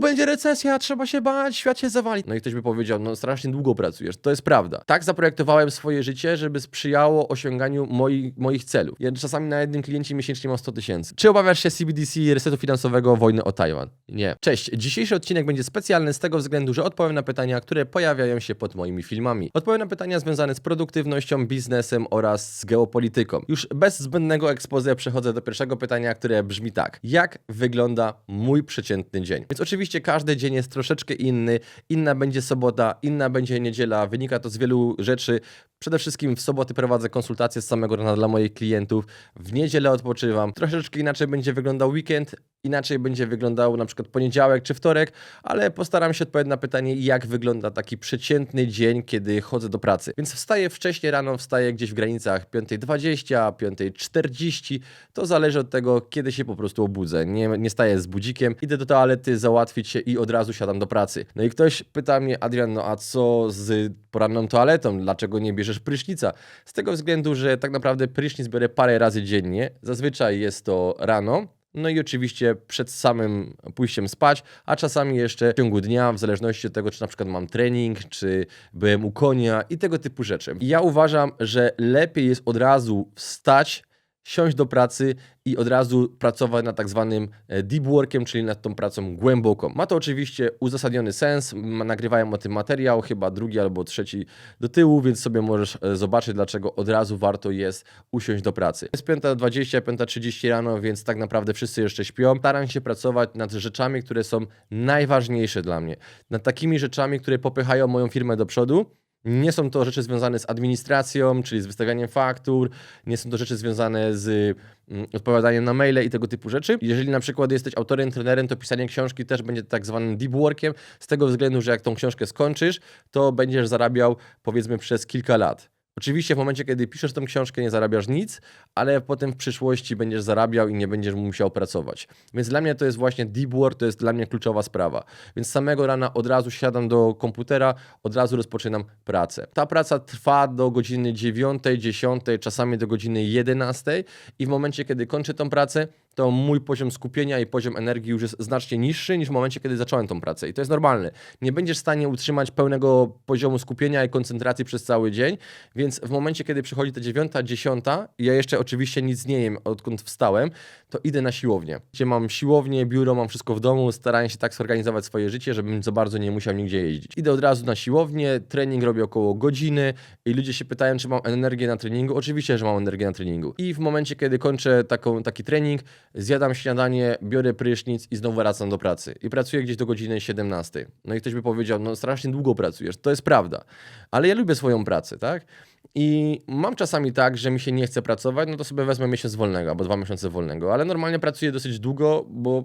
będzie recesja, trzeba się bać, świat się zawali. No i ktoś by powiedział, no strasznie długo pracujesz. To jest prawda. Tak zaprojektowałem swoje życie, żeby sprzyjało osiąganiu moi, moich celów. Ja czasami na jednym kliencie miesięcznie mam 100 tysięcy. Czy obawiasz się CBDC, resetu finansowego, wojny o Tajwan? Nie. Cześć, dzisiejszy odcinek będzie specjalny z tego względu, że odpowiem na pytania, które pojawiają się pod moimi filmami. Odpowiem na pytania związane z produktywnością, biznesem oraz z geopolityką. Już bez zbędnego expose przechodzę do pierwszego pytania, które brzmi tak. Jak wygląda mój przeciętny dzień? Więc oczywiście każdy dzień jest troszeczkę inny. Inna będzie sobota, inna będzie niedziela. Wynika to z wielu rzeczy. Przede wszystkim w soboty prowadzę konsultacje z samego rana dla moich klientów. W niedzielę odpoczywam. Troszeczkę inaczej będzie wyglądał weekend, inaczej będzie wyglądał na przykład poniedziałek czy wtorek, ale postaram się odpowiedzieć na pytanie, jak wygląda taki przeciętny dzień, kiedy chodzę do pracy. Więc wstaję wcześniej rano, wstaję gdzieś w granicach 5.20, 5.40. To zależy od tego, kiedy się po prostu obudzę. Nie, nie staję z budzikiem, idę do toalety, załatwić się i od razu siadam do pracy. No i ktoś pyta mnie, Adrian, no a co z poranną toaletą? Dlaczego nie bierzesz prysznica? Z tego względu, że tak naprawdę prysznic biorę parę razy dziennie. Zazwyczaj jest to rano, no i oczywiście przed samym pójściem spać, a czasami jeszcze w ciągu dnia, w zależności od tego, czy na przykład mam trening, czy byłem u konia i tego typu rzeczy. I ja uważam, że lepiej jest od razu wstać, siąść do pracy i od razu pracować nad tak zwanym e, deep workiem, czyli nad tą pracą głęboką. Ma to oczywiście uzasadniony sens, nagrywałem o tym materiał, chyba drugi albo trzeci do tyłu, więc sobie możesz e, zobaczyć, dlaczego od razu warto jest usiąść do pracy. Jest 5.20, 5.30 rano, więc tak naprawdę wszyscy jeszcze śpią. Staram się pracować nad rzeczami, które są najważniejsze dla mnie. Nad takimi rzeczami, które popychają moją firmę do przodu, nie są to rzeczy związane z administracją, czyli z wystawianiem faktur, nie są to rzeczy związane z mm, odpowiadaniem na maile i tego typu rzeczy. Jeżeli na przykład jesteś autorem, trenerem, to pisanie książki też będzie tak zwanym deep workiem, z tego względu, że jak tą książkę skończysz, to będziesz zarabiał powiedzmy przez kilka lat. Oczywiście w momencie, kiedy piszesz tą książkę, nie zarabiasz nic, ale potem w przyszłości będziesz zarabiał i nie będziesz musiał pracować. Więc dla mnie to jest właśnie deep work, to jest dla mnie kluczowa sprawa. Więc samego rana od razu siadam do komputera, od razu rozpoczynam pracę. Ta praca trwa do godziny 9, 10, czasami do godziny 11 i w momencie, kiedy kończę tą pracę, to mój poziom skupienia i poziom energii już jest znacznie niższy niż w momencie, kiedy zacząłem tą pracę. I to jest normalne. Nie będziesz w stanie utrzymać pełnego poziomu skupienia i koncentracji przez cały dzień, więc w momencie, kiedy przychodzi ta dziewiąta, dziesiąta, ja jeszcze oczywiście nic nie jem, odkąd wstałem, to idę na siłownię. Gdzie mam siłownię, biuro, mam wszystko w domu, staraję się tak zorganizować swoje życie, żebym za bardzo nie musiał nigdzie jeździć. Idę od razu na siłownię, trening robię około godziny i ludzie się pytają, czy mam energię na treningu. Oczywiście, że mam energię na treningu. I w momencie, kiedy kończę taką, taki trening, zjadam śniadanie, biorę prysznic i znowu wracam do pracy. I pracuję gdzieś do godziny 17. No i ktoś by powiedział, no strasznie długo pracujesz. To jest prawda. Ale ja lubię swoją pracę, tak? I mam czasami tak, że mi się nie chce pracować, no to sobie wezmę miesiąc wolnego albo dwa miesiące wolnego, ale normalnie pracuję dosyć długo, bo,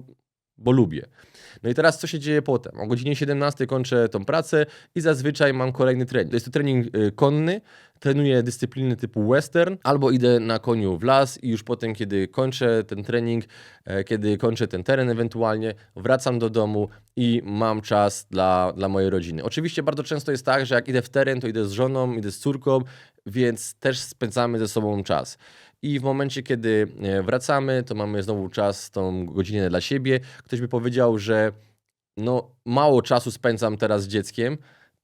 bo lubię. No i teraz co się dzieje potem? O godzinie 17 kończę tą pracę i zazwyczaj mam kolejny trening. To jest to trening y, konny, trenuję dyscypliny typu western, albo idę na koniu w las i już potem, kiedy kończę ten trening, e, kiedy kończę ten teren ewentualnie, wracam do domu i mam czas dla, dla mojej rodziny. Oczywiście bardzo często jest tak, że jak idę w teren, to idę z żoną, idę z córką, więc też spędzamy ze sobą czas. I w momencie, kiedy e, wracamy, to mamy znowu czas, tą godzinę dla siebie. Ktoś by powiedział, że no, mało czasu spędzam teraz z dzieckiem.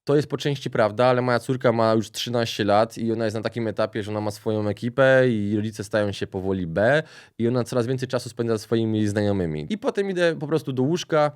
To jest po części prawda, ale moja córka ma już 13 lat i ona jest na takim etapie, że ona ma swoją ekipę i rodzice stają się powoli B i ona coraz więcej czasu spędza ze swoimi znajomymi. I potem idę po prostu do łóżka,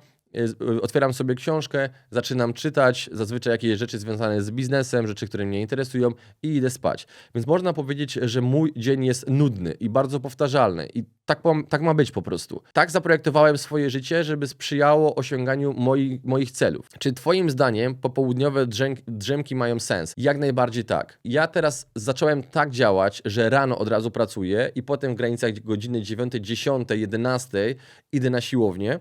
otwieram sobie książkę, zaczynam czytać, zazwyczaj jakieś rzeczy związane z biznesem, rzeczy, które mnie interesują i idę spać. Więc można powiedzieć, że mój dzień jest nudny i bardzo powtarzalny i tak, tak ma być po prostu. Tak zaprojektowałem swoje życie, żeby sprzyjało osiąganiu moi, moich celów. Czy twoim zdaniem popołudniowe drzem- drzemki mają sens? Jak najbardziej tak. Ja teraz zacząłem tak działać, że rano od razu pracuję i potem w granicach godziny 9, 10, 11 idę na siłownię.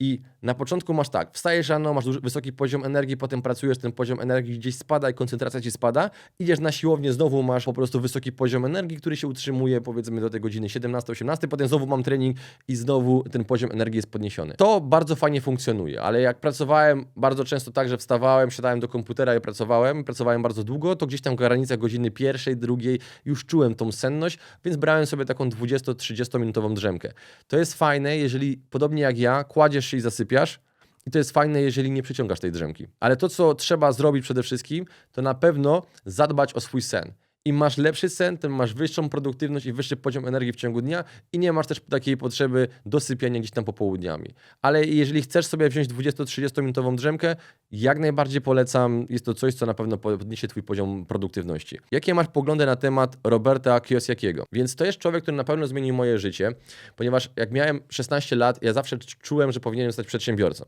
I na początku masz tak, wstajesz rano, masz duży, wysoki poziom energii, potem pracujesz, ten poziom energii gdzieś spada i koncentracja ci spada. Idziesz na siłownię, znowu masz po prostu wysoki poziom energii, który się utrzymuje powiedzmy do tej godziny 17-18, potem znowu mam trening i znowu ten poziom energii jest podniesiony. To bardzo fajnie funkcjonuje, ale jak pracowałem bardzo często tak, że wstawałem, siadałem do komputera i pracowałem, pracowałem bardzo długo, to gdzieś tam w granicach godziny pierwszej, drugiej już czułem tą senność, więc brałem sobie taką 20-30 minutową drzemkę. To jest fajne, jeżeli podobnie jak ja, kładziesz się i zasypiasz, I to jest fajne, jeżeli nie przyciągasz tej drzemki. Ale to, co trzeba zrobić przede wszystkim, to na pewno zadbać o swój sen. Im masz lepszy sen, tym masz wyższą produktywność i wyższy poziom energii w ciągu dnia i nie masz też takiej potrzeby dosypiania gdzieś tam popołudniami. Ale jeżeli chcesz sobie wziąć 20-30 minutową drzemkę, jak najbardziej polecam. Jest to coś, co na pewno podniesie twój poziom produktywności. Jakie masz poglądy na temat Roberta Kiyosakiego? Więc to jest człowiek, który na pewno zmienił moje życie, ponieważ jak miałem 16 lat, ja zawsze czułem, że powinienem zostać przedsiębiorcą.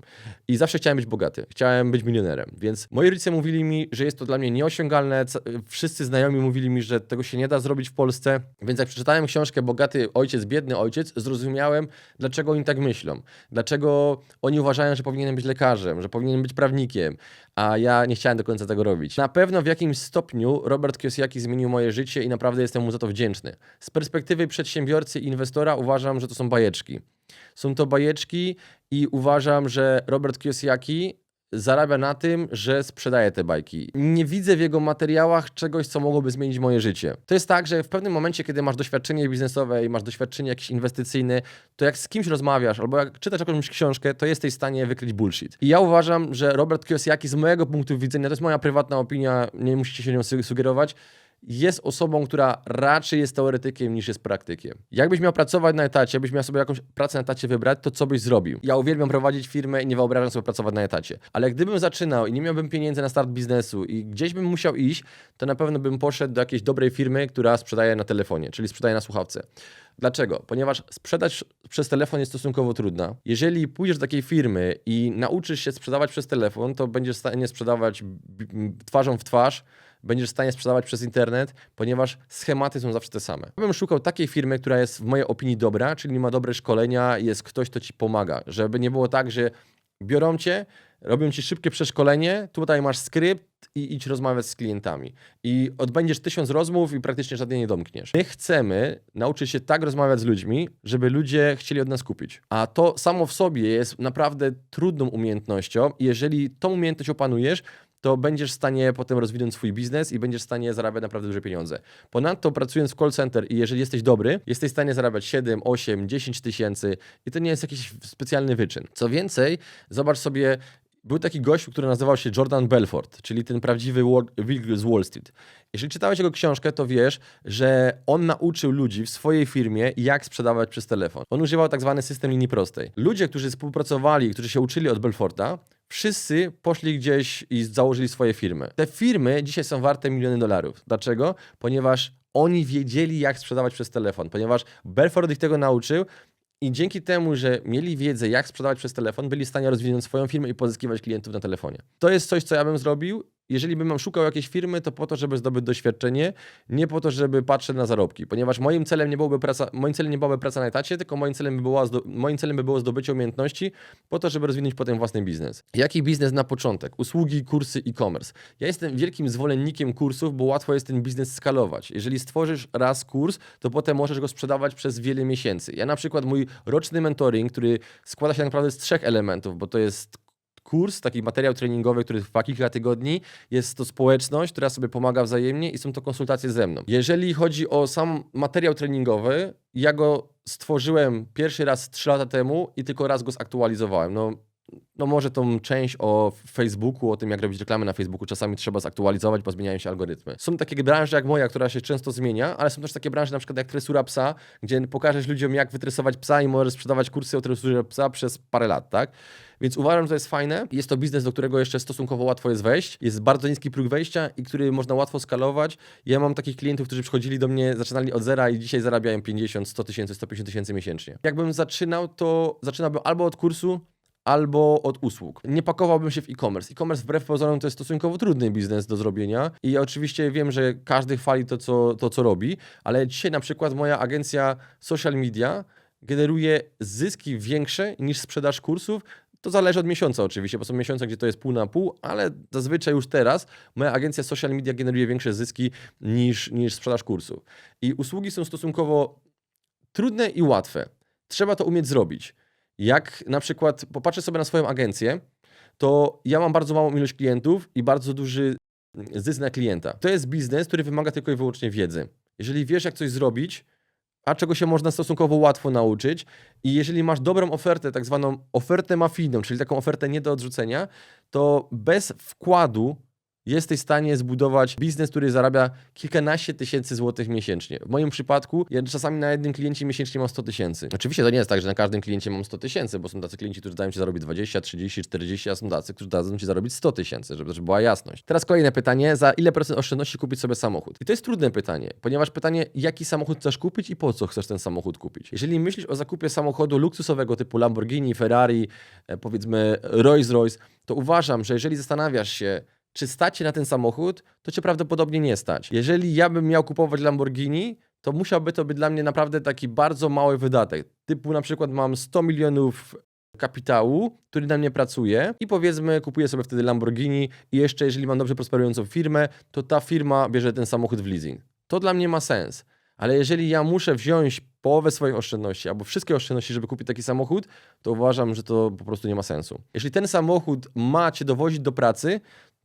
I zawsze chciałem być bogaty. Chciałem być milionerem. Więc moi rodzice mówili mi, że jest to dla mnie nieosiągalne. Wszyscy znajomi mówili mi, że tego się nie da zrobić w Polsce. Więc jak przeczytałem książkę Bogaty ojciec, biedny ojciec, zrozumiałem, dlaczego oni tak myślą. Dlaczego oni uważają, że powinienem być lekarzem, że powinienem być prawnikiem, a ja nie chciałem do końca tego robić. Na pewno w jakimś stopniu Robert Kiyosaki zmienił moje życie i naprawdę jestem mu za to wdzięczny. Z perspektywy przedsiębiorcy i inwestora uważam, że to są bajeczki. Są to bajeczki i uważam, że Robert Kiyosaki zarabia na tym, że sprzedaje te bajki. Nie widzę w jego materiałach czegoś, co mogłoby zmienić moje życie. To jest tak, że w pewnym momencie, kiedy masz doświadczenie biznesowe i masz doświadczenie jakieś inwestycyjne, to jak z kimś rozmawiasz albo jak czytasz jakąś książkę, to jesteś w stanie wykryć bullshit. I ja uważam, że Robert Kiyosaki z mojego punktu widzenia, to jest moja prywatna opinia, nie musicie się nią sugerować, jest osobą, która raczej jest teoretykiem niż jest praktykiem. Jakbyś miał pracować na etacie, jakbyś miał sobie jakąś pracę na etacie wybrać, to co byś zrobił? Ja uwielbiam prowadzić firmę i nie wyobrażam sobie pracować na etacie. Ale gdybym zaczynał i nie miałbym pieniędzy na start biznesu i gdzieś bym musiał iść, to na pewno bym poszedł do jakiejś dobrej firmy, która sprzedaje na telefonie, czyli sprzedaje na słuchawce. Dlaczego? Ponieważ sprzedać przez telefon jest stosunkowo trudna. Jeżeli pójdziesz do takiej firmy i nauczysz się sprzedawać przez telefon, to będziesz w stanie sprzedawać twarzą w twarz, będziesz w stanie sprzedawać przez internet, ponieważ schematy są zawsze te same. Ja bym szukał takiej firmy, która jest w mojej opinii dobra, czyli ma dobre szkolenia, jest ktoś, kto ci pomaga, żeby nie było tak, że biorą cię, robią ci szybkie przeszkolenie, tutaj masz skrypt i idź rozmawiać z klientami. I odbędziesz tysiąc rozmów i praktycznie żadnej nie domkniesz. My chcemy nauczyć się tak rozmawiać z ludźmi, żeby ludzie chcieli od nas kupić. A to samo w sobie jest naprawdę trudną umiejętnością jeżeli tą umiejętność opanujesz, to będziesz w stanie potem rozwinąć swój biznes i będziesz w stanie zarabiać naprawdę duże pieniądze. Ponadto pracując w call center i jeżeli jesteś dobry, jesteś w stanie zarabiać 7, 8, 10 tysięcy i to nie jest jakiś specjalny wyczyn. Co więcej, zobacz sobie, był taki gość, który nazywał się Jordan Belfort, czyli ten prawdziwy wilk z Wall Street. Jeżeli czytałeś jego książkę, to wiesz, że on nauczył ludzi w swojej firmie, jak sprzedawać przez telefon. On używał tak zwany system linii prostej. Ludzie, którzy współpracowali, którzy się uczyli od Belforta, wszyscy poszli gdzieś i założyli swoje firmy. Te firmy dzisiaj są warte miliony dolarów. Dlaczego? Ponieważ oni wiedzieli, jak sprzedawać przez telefon, ponieważ Belfort ich tego nauczył i dzięki temu, że mieli wiedzę, jak sprzedawać przez telefon, byli w stanie rozwinąć swoją firmę i pozyskiwać klientów na telefonie. To jest coś, co ja bym zrobił jeżeli bym szukał jakiejś firmy, to po to, żeby zdobyć doświadczenie, nie po to, żeby patrzeć na zarobki, ponieważ moim celem nie byłoby praca, moim celem nie byłaby praca na etacie, tylko moim celem by, było, moim celem by było zdobycie umiejętności po to, żeby rozwinąć potem własny biznes. Jaki biznes na początek? Usługi, kursy, e-commerce. Ja jestem wielkim zwolennikiem kursów, bo łatwo jest ten biznes skalować. Jeżeli stworzysz raz kurs, to potem możesz go sprzedawać przez wiele miesięcy. Ja na przykład mój roczny mentoring, który składa się tak naprawdę z trzech elementów, bo to jest kurs, taki materiał treningowy, który trwa kilka tygodni. Jest to społeczność, która sobie pomaga wzajemnie i są to konsultacje ze mną. Jeżeli chodzi o sam materiał treningowy, ja go stworzyłem pierwszy raz 3 lata temu i tylko raz go zaktualizowałem. No, no może tą część o Facebooku, o tym jak robić reklamy na Facebooku czasami trzeba zaktualizować, bo zmieniają się algorytmy. Są takie branże jak moja, która się często zmienia, ale są też takie branże na przykład jak tresura psa, gdzie pokażesz ludziom jak wytresować psa i możesz sprzedawać kursy o tresurze psa przez parę lat, tak? Więc uważam, że to jest fajne. Jest to biznes, do którego jeszcze stosunkowo łatwo jest wejść. Jest bardzo niski próg wejścia i który można łatwo skalować. Ja mam takich klientów, którzy przychodzili do mnie, zaczynali od zera i dzisiaj zarabiają 50, 100 tysięcy, 150 tysięcy miesięcznie. Jakbym zaczynał, to zaczynałbym albo od kursu, albo od usług. Nie pakowałbym się w e-commerce. E-commerce wbrew pozorom to jest stosunkowo trudny biznes do zrobienia i oczywiście wiem, że każdy chwali to co, to, co robi, ale dzisiaj na przykład moja agencja social media generuje zyski większe niż sprzedaż kursów, to zależy od miesiąca oczywiście, bo są miesiące, gdzie to jest pół na pół, ale zazwyczaj już teraz moja agencja social media generuje większe zyski niż, niż sprzedaż kursów. I usługi są stosunkowo trudne i łatwe. Trzeba to umieć zrobić. Jak na przykład popatrzę sobie na swoją agencję, to ja mam bardzo małą ilość klientów i bardzo duży zysk na klienta. To jest biznes, który wymaga tylko i wyłącznie wiedzy. Jeżeli wiesz, jak coś zrobić, a czego się można stosunkowo łatwo nauczyć. I jeżeli masz dobrą ofertę, tak zwaną ofertę mafijną, czyli taką ofertę nie do odrzucenia, to bez wkładu jesteś w stanie zbudować biznes, który zarabia kilkanaście tysięcy złotych miesięcznie. W moim przypadku ja czasami na jednym kliencie miesięcznie mam 100 tysięcy. Oczywiście to nie jest tak, że na każdym kliencie mam 100 tysięcy, bo są tacy klienci, którzy dają ci zarobić 20, 30, 40, a są tacy, którzy dadzą ci zarobić 100 tysięcy, żeby, żeby była jasność. Teraz kolejne pytanie, za ile procent oszczędności kupić sobie samochód? I to jest trudne pytanie, ponieważ pytanie, jaki samochód chcesz kupić i po co chcesz ten samochód kupić? Jeżeli myślisz o zakupie samochodu luksusowego typu Lamborghini, Ferrari, e, powiedzmy Rolls-Royce, to uważam, że jeżeli zastanawiasz się, czy stać cię na ten samochód, to cię prawdopodobnie nie stać. Jeżeli ja bym miał kupować Lamborghini, to musiałby to być dla mnie naprawdę taki bardzo mały wydatek. Typu na przykład mam 100 milionów kapitału, który na mnie pracuje i powiedzmy kupuję sobie wtedy Lamborghini i jeszcze jeżeli mam dobrze prosperującą firmę, to ta firma bierze ten samochód w leasing. To dla mnie ma sens. Ale jeżeli ja muszę wziąć połowę swoich oszczędności albo wszystkie oszczędności, żeby kupić taki samochód, to uważam, że to po prostu nie ma sensu. Jeżeli ten samochód ma cię dowozić do pracy,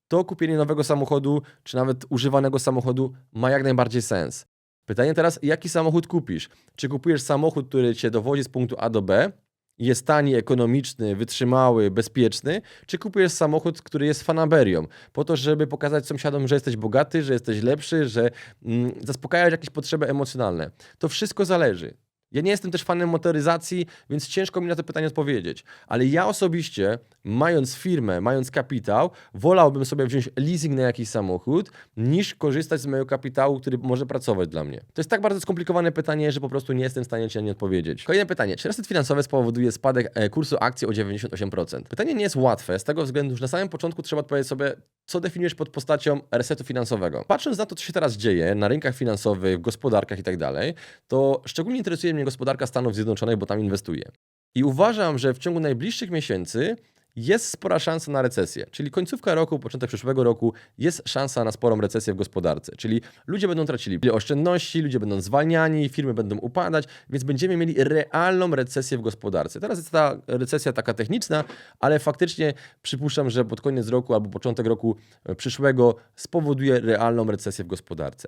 to kupienie nowego samochodu, czy nawet używanego samochodu ma jak najbardziej sens. Pytanie teraz, jaki samochód kupisz? Czy kupujesz samochód, który cię dowozi z punktu A do B, jest tani, ekonomiczny, wytrzymały, bezpieczny, czy kupujesz samochód, który jest fanaberią, po to, żeby pokazać sąsiadom, że jesteś bogaty, że jesteś lepszy, że mm, zaspokajasz jakieś potrzeby emocjonalne. To wszystko zależy. Ja nie jestem też fanem motoryzacji, więc ciężko mi na to pytanie odpowiedzieć. Ale ja osobiście, mając firmę, mając kapitał, wolałbym sobie wziąć leasing na jakiś samochód, niż korzystać z mojego kapitału, który może pracować dla mnie. To jest tak bardzo skomplikowane pytanie, że po prostu nie jestem w stanie Ci na nie odpowiedzieć. Kolejne pytanie. Czy reset finansowy spowoduje spadek e, kursu akcji o 98%? Pytanie nie jest łatwe, z tego względu, że na samym początku trzeba odpowiedzieć sobie, co definiujesz pod postacią resetu finansowego. Patrząc na to, co się teraz dzieje na rynkach finansowych, w gospodarkach i tak dalej, to szczególnie interesuje mnie gospodarka Stanów Zjednoczonych, bo tam inwestuję. I uważam, że w ciągu najbliższych miesięcy jest spora szansa na recesję, czyli końcówka roku, początek przyszłego roku jest szansa na sporą recesję w gospodarce, czyli ludzie będą tracili oszczędności, ludzie będą zwalniani, firmy będą upadać, więc będziemy mieli realną recesję w gospodarce. Teraz jest ta recesja taka techniczna, ale faktycznie przypuszczam, że pod koniec roku albo początek roku przyszłego spowoduje realną recesję w gospodarce.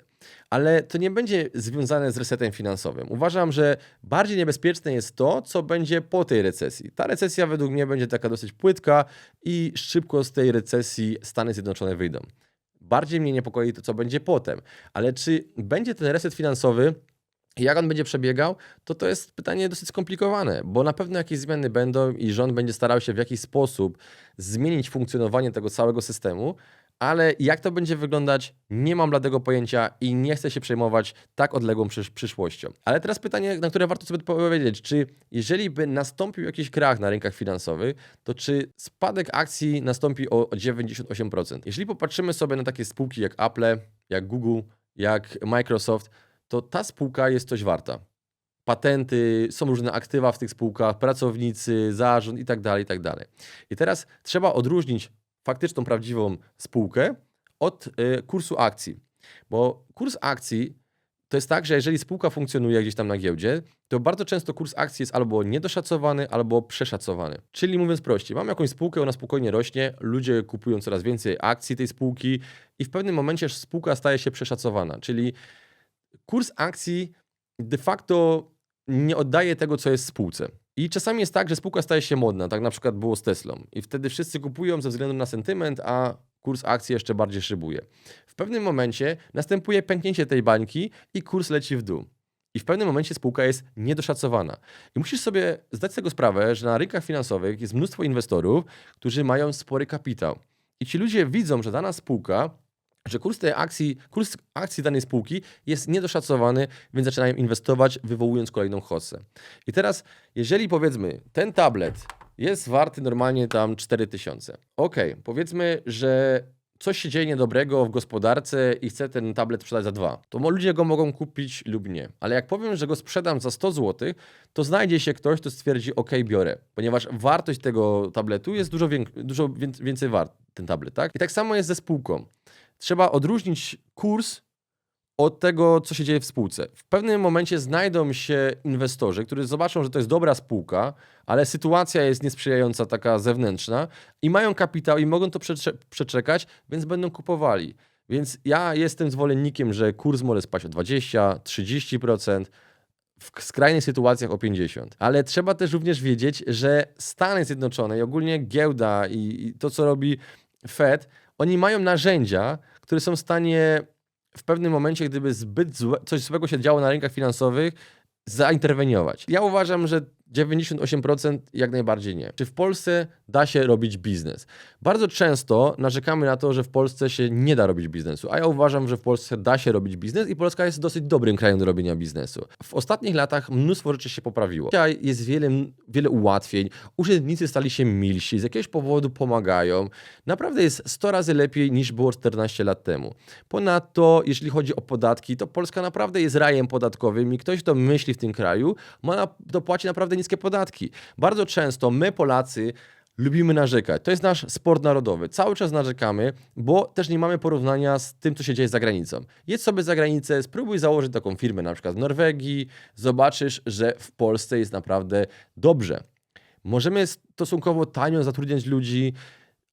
Ale to nie będzie związane z resetem finansowym. Uważam, że bardziej niebezpieczne jest to, co będzie po tej recesji. Ta recesja według mnie będzie taka dosyć płytka, i szybko z tej recesji Stany Zjednoczone wyjdą. Bardziej mnie niepokoi to, co będzie potem. Ale czy będzie ten reset finansowy jak on będzie przebiegał, to to jest pytanie dosyć skomplikowane, bo na pewno jakieś zmiany będą i rząd będzie starał się w jakiś sposób zmienić funkcjonowanie tego całego systemu, ale jak to będzie wyglądać, nie mam bladego pojęcia i nie chcę się przejmować tak odległą przysz przyszłością. Ale teraz pytanie, na które warto sobie powiedzieć, czy jeżeli by nastąpił jakiś krach na rynkach finansowych, to czy spadek akcji nastąpi o 98%? Jeżeli popatrzymy sobie na takie spółki jak Apple, jak Google, jak Microsoft, to ta spółka jest coś warta. Patenty, są różne aktywa w tych spółkach, pracownicy, zarząd i tak dalej, i tak dalej. I teraz trzeba odróżnić faktyczną, prawdziwą spółkę od y, kursu akcji. Bo kurs akcji to jest tak, że jeżeli spółka funkcjonuje gdzieś tam na giełdzie, to bardzo często kurs akcji jest albo niedoszacowany, albo przeszacowany. Czyli mówiąc prościej, mam jakąś spółkę, ona spokojnie rośnie, ludzie kupują coraz więcej akcji tej spółki i w pewnym momencie spółka staje się przeszacowana. Czyli kurs akcji de facto nie oddaje tego, co jest w spółce. I czasami jest tak, że spółka staje się modna, tak na przykład było z Teslą. I wtedy wszyscy kupują ze względu na sentyment, a kurs akcji jeszcze bardziej szybuje. W pewnym momencie następuje pęknięcie tej bańki i kurs leci w dół. I w pewnym momencie spółka jest niedoszacowana. I musisz sobie zdać z tego sprawę, że na rynkach finansowych jest mnóstwo inwestorów, którzy mają spory kapitał. I ci ludzie widzą, że dana spółka że kurs tej akcji, kurs akcji danej spółki jest niedoszacowany, więc zaczynają inwestować, wywołując kolejną hossę. I teraz, jeżeli powiedzmy, ten tablet jest warty normalnie tam 4000. Ok, powiedzmy, że coś się dzieje niedobrego w gospodarce i chcę ten tablet sprzedać za dwa, to ludzie go mogą kupić lub nie. Ale jak powiem, że go sprzedam za 100 zł, to znajdzie się ktoś, kto stwierdzi, ok, biorę, ponieważ wartość tego tabletu jest dużo, dużo więcej wart, ten tablet, tak? I tak samo jest ze spółką trzeba odróżnić kurs od tego, co się dzieje w spółce. W pewnym momencie znajdą się inwestorzy, którzy zobaczą, że to jest dobra spółka, ale sytuacja jest niesprzyjająca, taka zewnętrzna i mają kapitał i mogą to przecze przeczekać, więc będą kupowali. Więc ja jestem zwolennikiem, że kurs może spaść o 20, 30%. w skrajnych sytuacjach o 50. Ale trzeba też również wiedzieć, że Stany Zjednoczone i ogólnie giełda i, i to, co robi Fed, oni mają narzędzia, które są w stanie w pewnym momencie, gdyby zbyt złe, coś złego się działo na rynkach finansowych, zainterweniować. Ja uważam, że 98% jak najbardziej nie. Czy w Polsce da się robić biznes? Bardzo często narzekamy na to, że w Polsce się nie da robić biznesu, a ja uważam, że w Polsce da się robić biznes i Polska jest dosyć dobrym krajem do robienia biznesu. W ostatnich latach mnóstwo rzeczy się poprawiło. Dzisiaj jest wiele, wiele ułatwień, urzędnicy stali się milsi, z jakiegoś powodu pomagają. Naprawdę jest 100 razy lepiej niż było 14 lat temu. Ponadto, jeśli chodzi o podatki, to Polska naprawdę jest rajem podatkowym i ktoś, kto myśli w tym kraju, ma na, to płaci naprawdę niskie podatki. Bardzo często my, Polacy, lubimy narzekać. To jest nasz sport narodowy. Cały czas narzekamy, bo też nie mamy porównania z tym, co się dzieje za granicą. Jedź sobie za granicę, spróbuj założyć taką firmę, na przykład w Norwegii, zobaczysz, że w Polsce jest naprawdę dobrze. Możemy stosunkowo tanio zatrudniać ludzi.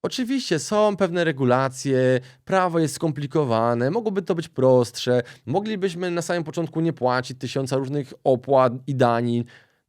Oczywiście są pewne regulacje, prawo jest skomplikowane, mogłoby to być prostsze, moglibyśmy na samym początku nie płacić tysiąca różnych opłat i danin.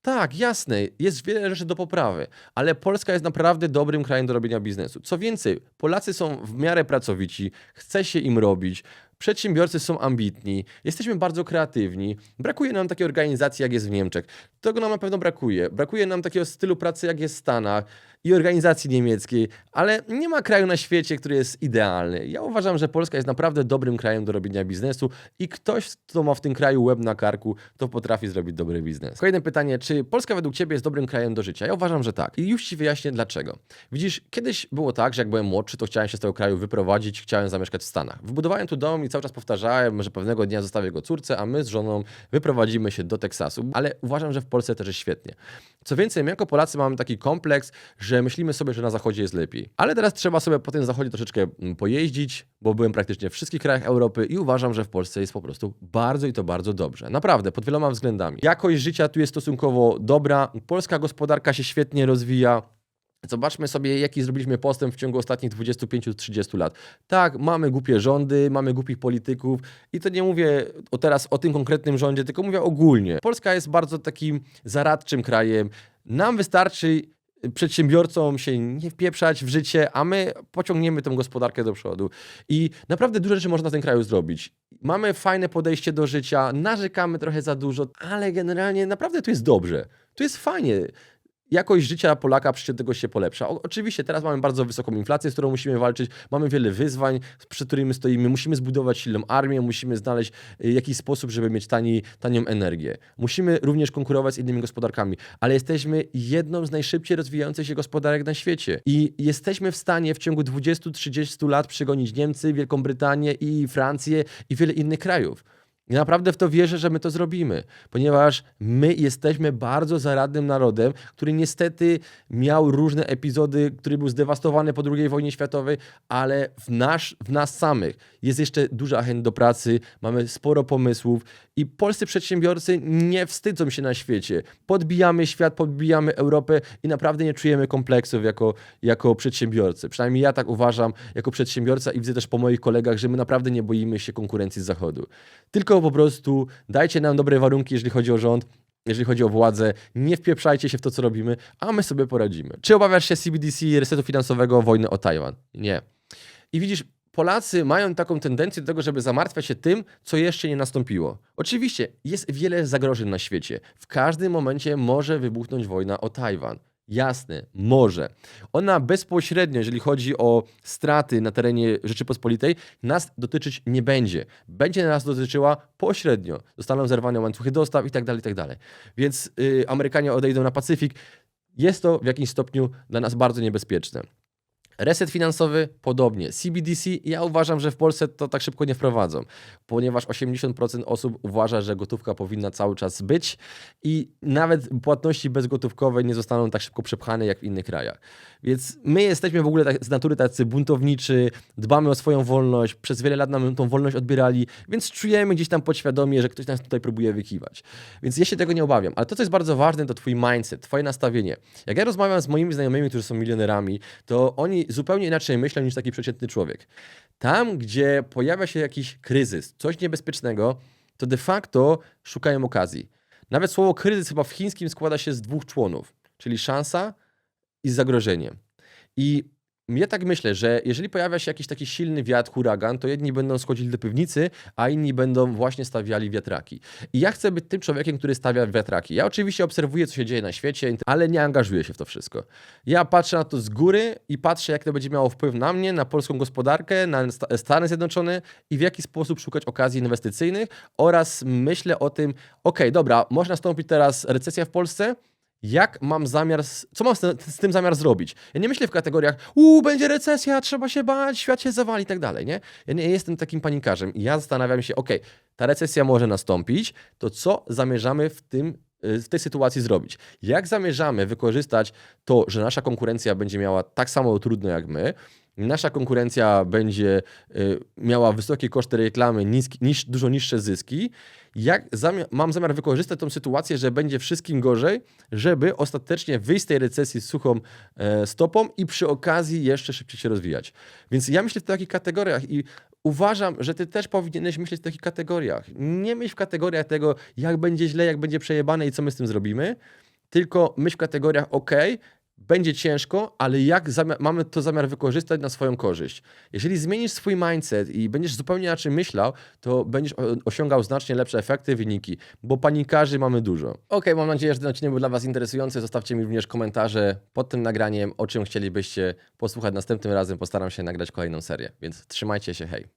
Tak, jasne, jest wiele rzeczy do poprawy, ale Polska jest naprawdę dobrym krajem do robienia biznesu. Co więcej, Polacy są w miarę pracowici, chce się im robić, przedsiębiorcy są ambitni, jesteśmy bardzo kreatywni, brakuje nam takiej organizacji, jak jest w Niemczech. Tego nam na pewno brakuje. Brakuje nam takiego stylu pracy, jak jest w Stanach i organizacji niemieckiej, ale nie ma kraju na świecie, który jest idealny. Ja uważam, że Polska jest naprawdę dobrym krajem do robienia biznesu i ktoś, kto ma w tym kraju łeb na karku, to potrafi zrobić dobry biznes. Kolejne pytanie, czy Polska według Ciebie jest dobrym krajem do życia? Ja uważam, że tak. I już Ci wyjaśnię dlaczego. Widzisz, kiedyś było tak, że jak byłem młodszy, to chciałem się z tego kraju wyprowadzić, chciałem zamieszkać w Stanach. Wybudowałem tu dom i cały czas powtarzałem, że pewnego dnia zostawię go córce, a my z żoną wyprowadzimy się do Teksasu. Ale uważam, że w Polsce też jest świetnie. Co więcej, my jako Polacy mamy taki kompleks, że myślimy sobie, że na zachodzie jest lepiej. Ale teraz trzeba sobie po tym zachodzie troszeczkę mm, pojeździć, bo byłem praktycznie w wszystkich krajach Europy i uważam, że w Polsce jest po prostu bardzo i to bardzo dobrze. Naprawdę, pod wieloma względami. Jakość życia tu jest stosunkowo dobra, polska gospodarka się świetnie rozwija. Zobaczmy sobie, jaki zrobiliśmy postęp w ciągu ostatnich 25-30 lat. Tak, mamy głupie rządy, mamy głupich polityków i to nie mówię o teraz o tym konkretnym rządzie, tylko mówię ogólnie. Polska jest bardzo takim zaradczym krajem. Nam wystarczy przedsiębiorcom się nie wpieprzać w życie, a my pociągniemy tę gospodarkę do przodu. I naprawdę dużo rzeczy można w tym kraju zrobić. Mamy fajne podejście do życia, narzekamy trochę za dużo, ale generalnie naprawdę tu jest dobrze. Tu jest fajnie jakość życia Polaka przy tego się polepsza. O, oczywiście teraz mamy bardzo wysoką inflację, z którą musimy walczyć, mamy wiele wyzwań, przed którymi stoimy, musimy zbudować silną armię, musimy znaleźć y, jakiś sposób, żeby mieć tani, tanią energię. Musimy również konkurować z innymi gospodarkami, ale jesteśmy jedną z najszybciej rozwijających się gospodarek na świecie i jesteśmy w stanie w ciągu 20-30 lat przegonić Niemcy, Wielką Brytanię i Francję i wiele innych krajów. I naprawdę w to wierzę, że my to zrobimy, ponieważ my jesteśmy bardzo zaradnym narodem, który niestety miał różne epizody, który był zdewastowany po II wojnie światowej, ale w, nasz, w nas samych jest jeszcze duża chęć do pracy, mamy sporo pomysłów i polscy przedsiębiorcy nie wstydzą się na świecie. Podbijamy świat, podbijamy Europę i naprawdę nie czujemy kompleksów jako, jako przedsiębiorcy. Przynajmniej ja tak uważam jako przedsiębiorca i widzę też po moich kolegach, że my naprawdę nie boimy się konkurencji z Zachodu. Tylko po prostu dajcie nam dobre warunki, jeżeli chodzi o rząd, jeżeli chodzi o władzę, nie wpieprzajcie się w to, co robimy, a my sobie poradzimy. Czy obawiasz się CBDC, resetu finansowego, wojny o Tajwan? Nie. I widzisz, Polacy mają taką tendencję do tego, żeby zamartwiać się tym, co jeszcze nie nastąpiło. Oczywiście jest wiele zagrożeń na świecie. W każdym momencie może wybuchnąć wojna o Tajwan. Jasne, może. Ona bezpośrednio, jeżeli chodzi o straty na terenie Rzeczypospolitej, nas dotyczyć nie będzie. Będzie nas dotyczyła pośrednio. Zostaną zerwane łańcuchy dostaw i tak dalej, i tak dalej. Więc yy, Amerykanie odejdą na Pacyfik. Jest to w jakimś stopniu dla nas bardzo niebezpieczne. Reset finansowy podobnie. CBDC ja uważam, że w Polsce to tak szybko nie wprowadzą, ponieważ 80% osób uważa, że gotówka powinna cały czas być i nawet płatności bezgotówkowe nie zostaną tak szybko przepchane jak w innych krajach. Więc my jesteśmy w ogóle tak, z natury tacy buntowniczy, dbamy o swoją wolność, przez wiele lat nam tą wolność odbierali, więc czujemy gdzieś tam podświadomie, że ktoś nas tutaj próbuje wykiwać. Więc ja się tego nie obawiam. Ale to, co jest bardzo ważne, to twój mindset, twoje nastawienie. Jak ja rozmawiam z moimi znajomymi, którzy są milionerami, to oni zupełnie inaczej myślą niż taki przeciętny człowiek. Tam, gdzie pojawia się jakiś kryzys, coś niebezpiecznego, to de facto szukają okazji. Nawet słowo kryzys chyba w chińskim składa się z dwóch członów, czyli szansa i zagrożenie. I ja tak myślę, że jeżeli pojawia się jakiś taki silny wiatr, huragan, to jedni będą schodzili do piwnicy, a inni będą właśnie stawiali wiatraki. I ja chcę być tym człowiekiem, który stawia wiatraki. Ja oczywiście obserwuję, co się dzieje na świecie, ale nie angażuję się w to wszystko. Ja patrzę na to z góry i patrzę, jak to będzie miało wpływ na mnie, na polską gospodarkę, na Sta- Stany Zjednoczone i w jaki sposób szukać okazji inwestycyjnych oraz myślę o tym, okej, dobra, może nastąpić teraz recesja w Polsce, jak mam zamiar, co mam z, tym- zamiar zrobić? Ja nie myślę w kategoriach, uuu, będzie recesja, trzeba się bać, świat się zawali i tak dalej, nie? Ja nie jestem takim panikarzem. Ja zastanawiam się, okej, ta recesja może nastąpić, to co zamierzamy w tym y, w tej sytuacji zrobić? Jak zamierzamy wykorzystać to, że nasza konkurencja będzie miała tak samo trudno jak my, nasza konkurencja będzie y, miała wysokie koszty reklamy, niski, niż, dużo niższe zyski, jak zamia- mam zamiar wykorzystać tą sytuację, że będzie wszystkim gorzej, żeby ostatecznie wyjść z tej recesji z suchą e, stopą i przy okazji jeszcze szybciej się rozwijać. Więc ja myślę w takich kategoriach i uważam, że ty też powinieneś myśleć w takich kategoriach. Nie myśl w kategoriach tego, jak będzie źle, jak będzie przejebane i co my z tym zrobimy, tylko myśl w kategoriach, ok, będzie ciężko, ale jak mamy to zamiar wykorzystać na swoją korzyść. Jeżeli zmienisz swój mindset i będziesz zupełnie inaczej myślał, to będziesz osiągał znacznie lepsze efekty, wyniki, bo panikarzy mamy dużo. Ok, mam nadzieję, że ten odcinek był dla Was interesujący. Zostawcie mi również komentarze pod tym nagraniem, o czym chcielibyście posłuchać następnym razem. Postaram się nagrać kolejną serię, więc trzymajcie się, hej.